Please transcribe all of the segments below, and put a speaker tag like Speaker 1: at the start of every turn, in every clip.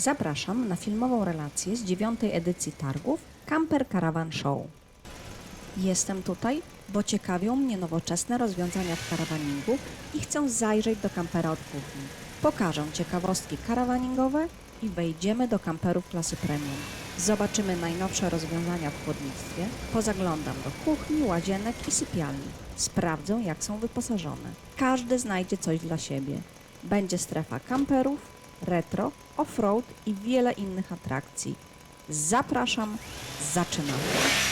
Speaker 1: Zapraszam na filmową relację z dziewiątej edycji targów Camper Caravan Show. Jestem tutaj, bo ciekawią mnie nowoczesne rozwiązania w karawaningu i chcę zajrzeć do kampera od kuchni. Pokażę ciekawostki karawaningowe i wejdziemy do kamperów klasy premium. Zobaczymy najnowsze rozwiązania w chłodnictwie, pozaglądam do kuchni, łazienek i sypialni. Sprawdzę, jak są wyposażone. Każdy znajdzie coś dla siebie. Będzie strefa kamperów, retro, off-road i wiele innych atrakcji. Zapraszam, zaczynamy.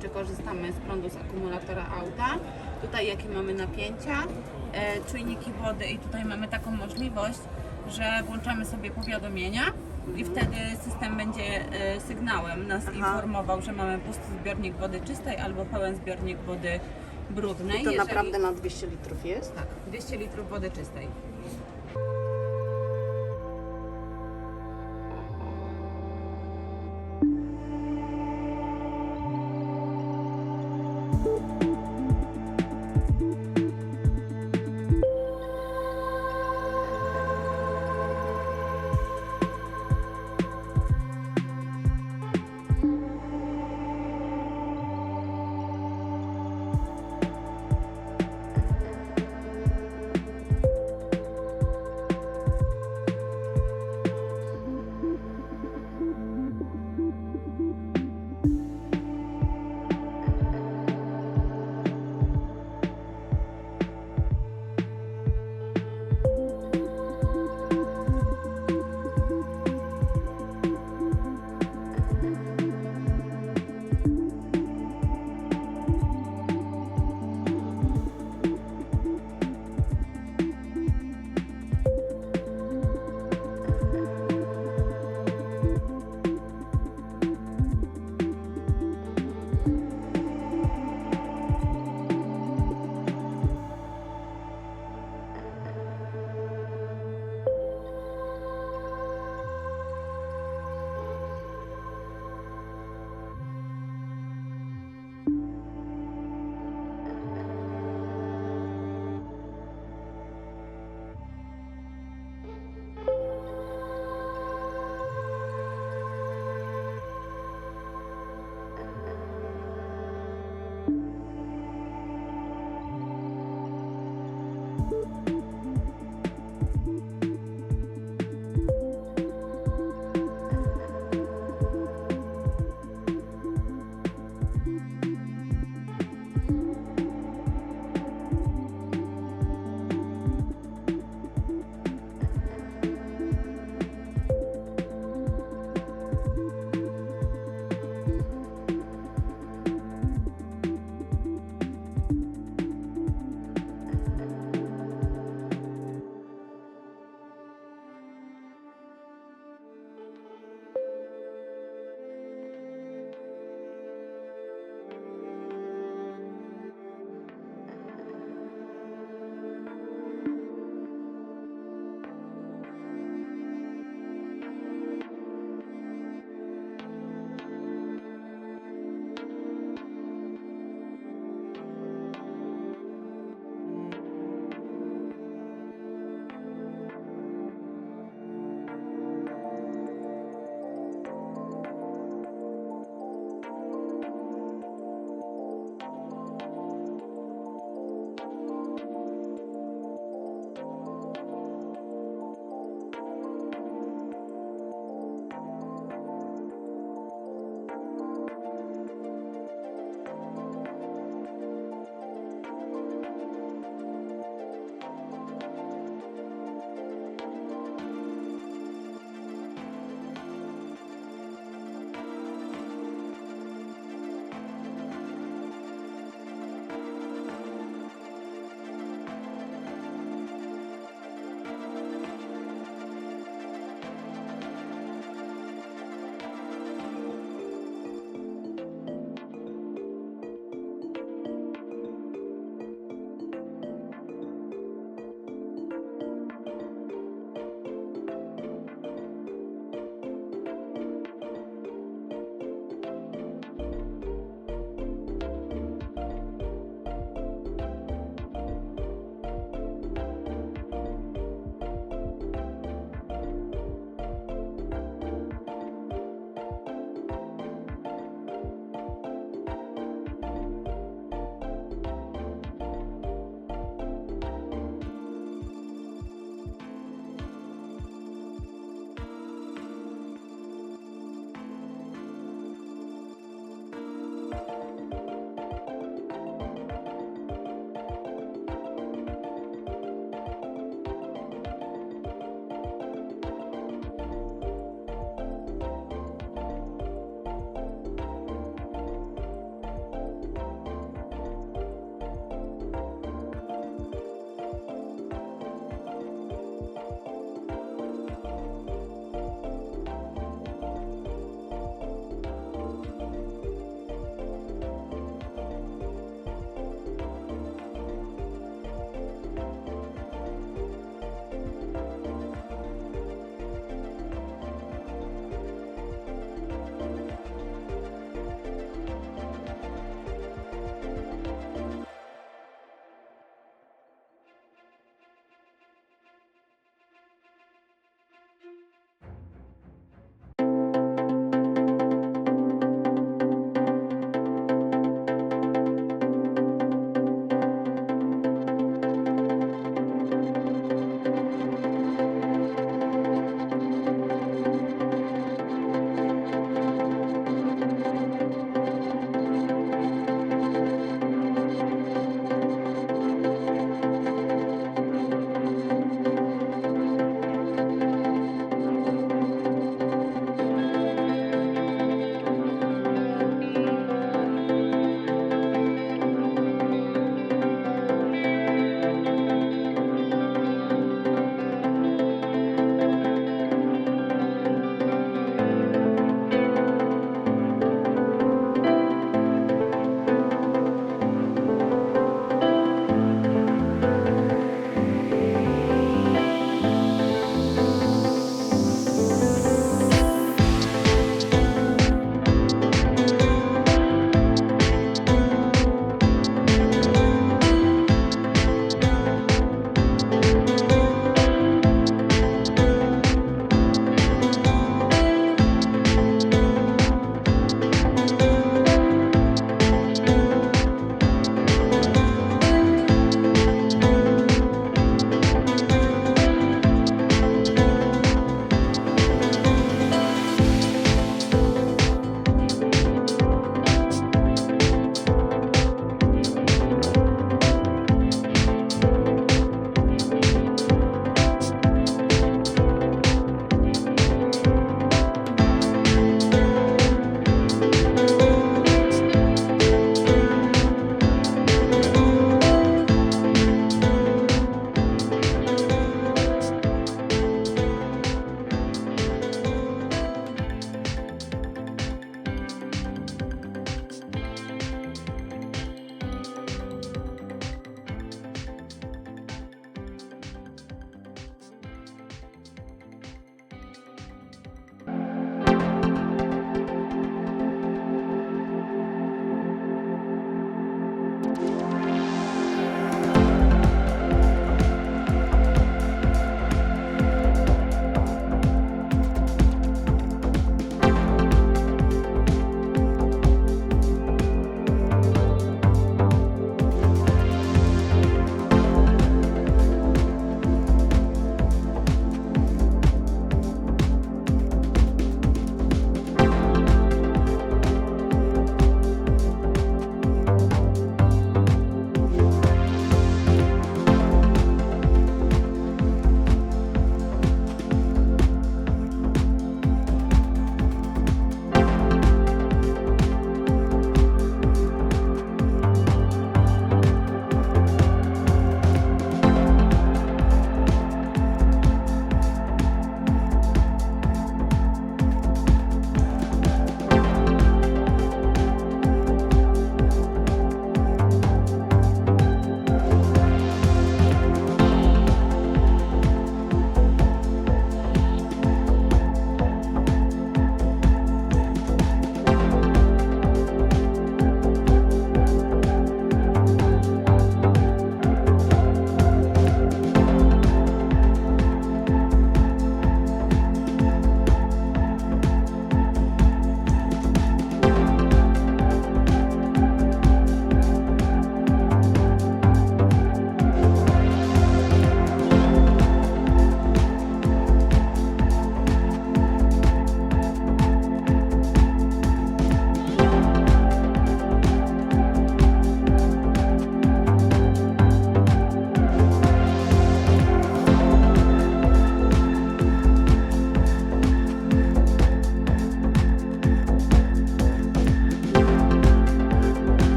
Speaker 2: Czy korzystamy z prądu z akumulatora auta. Tutaj jakie mamy napięcia, e, czujniki wody i tutaj mamy taką możliwość, że włączamy sobie powiadomienia i wtedy system będzie e, sygnałem nas informował, że mamy pusty zbiornik wody czystej albo pełen zbiornik wody brudnej.
Speaker 3: I to
Speaker 2: Jeżeli-
Speaker 3: naprawdę na 200 litrów jest?
Speaker 2: Tak, 200 litrów wody czystej.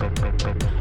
Speaker 2: Thank you.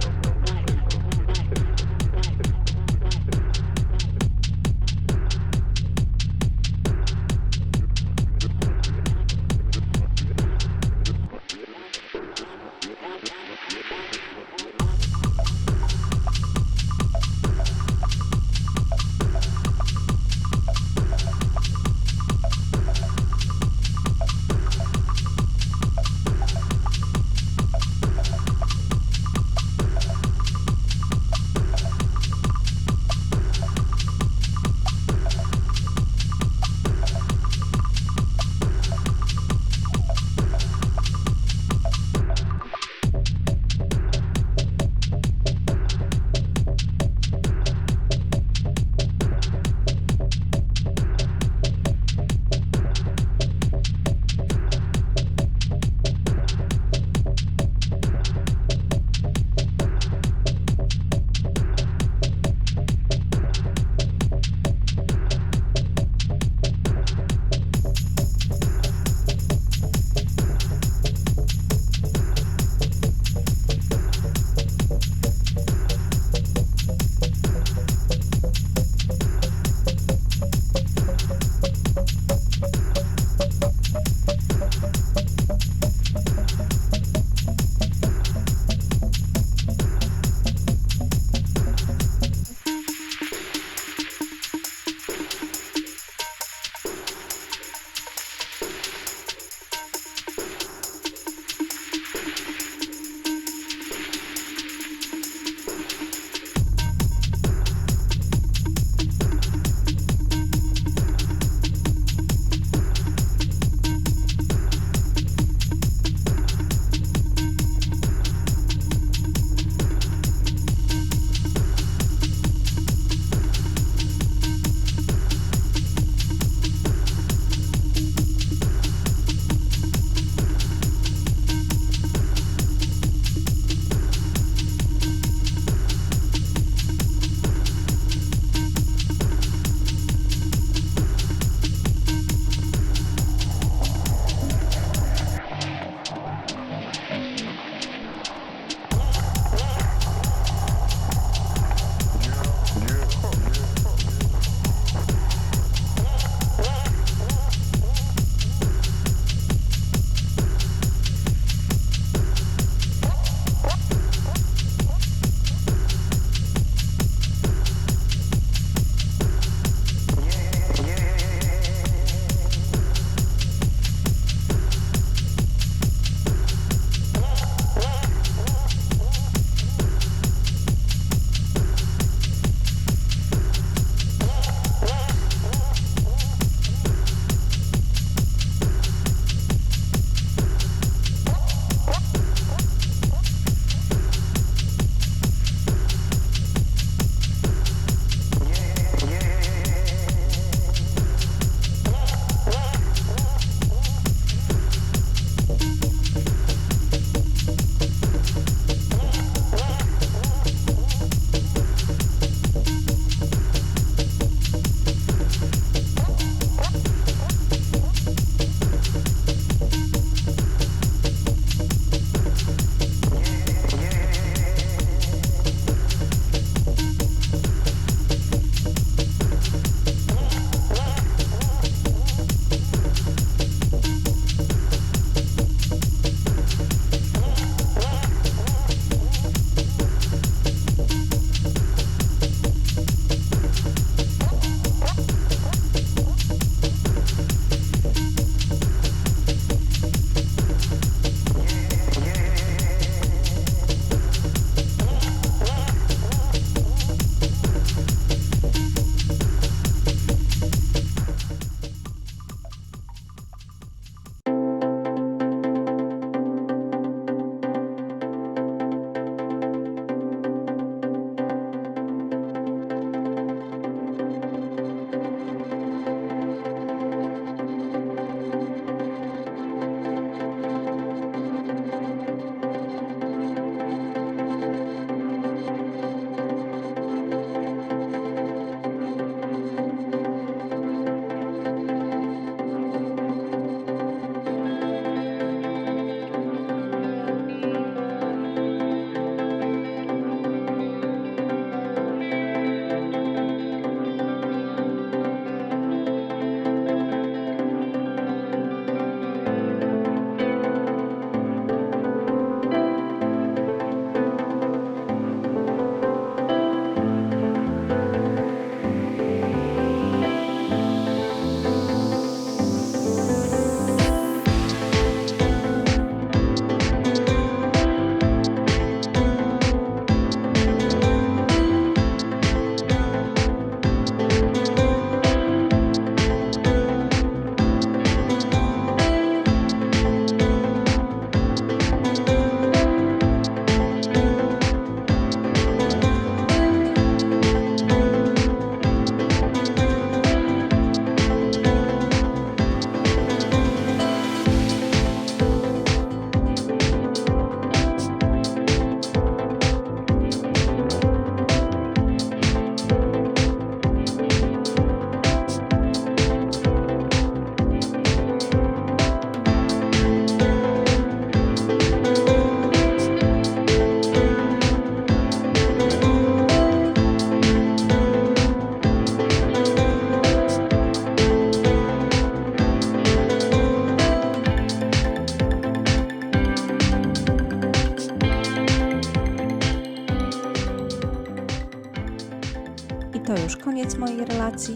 Speaker 1: To już koniec mojej relacji.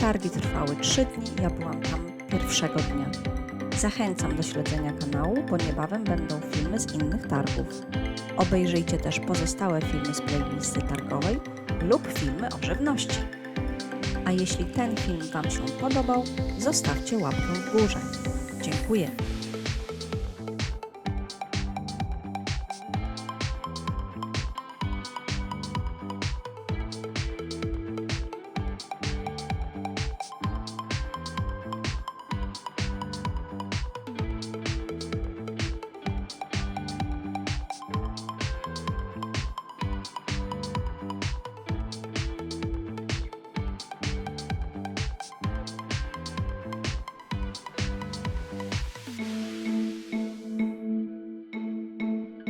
Speaker 1: Targi trwały 3 dni, ja byłam tam pierwszego dnia. Zachęcam do śledzenia kanału, bo niebawem będą filmy z innych targów. Obejrzyjcie też pozostałe filmy z playlisty targowej lub filmy o żywności. A jeśli ten film Wam się podobał, zostawcie łapkę w górze. Dziękuję.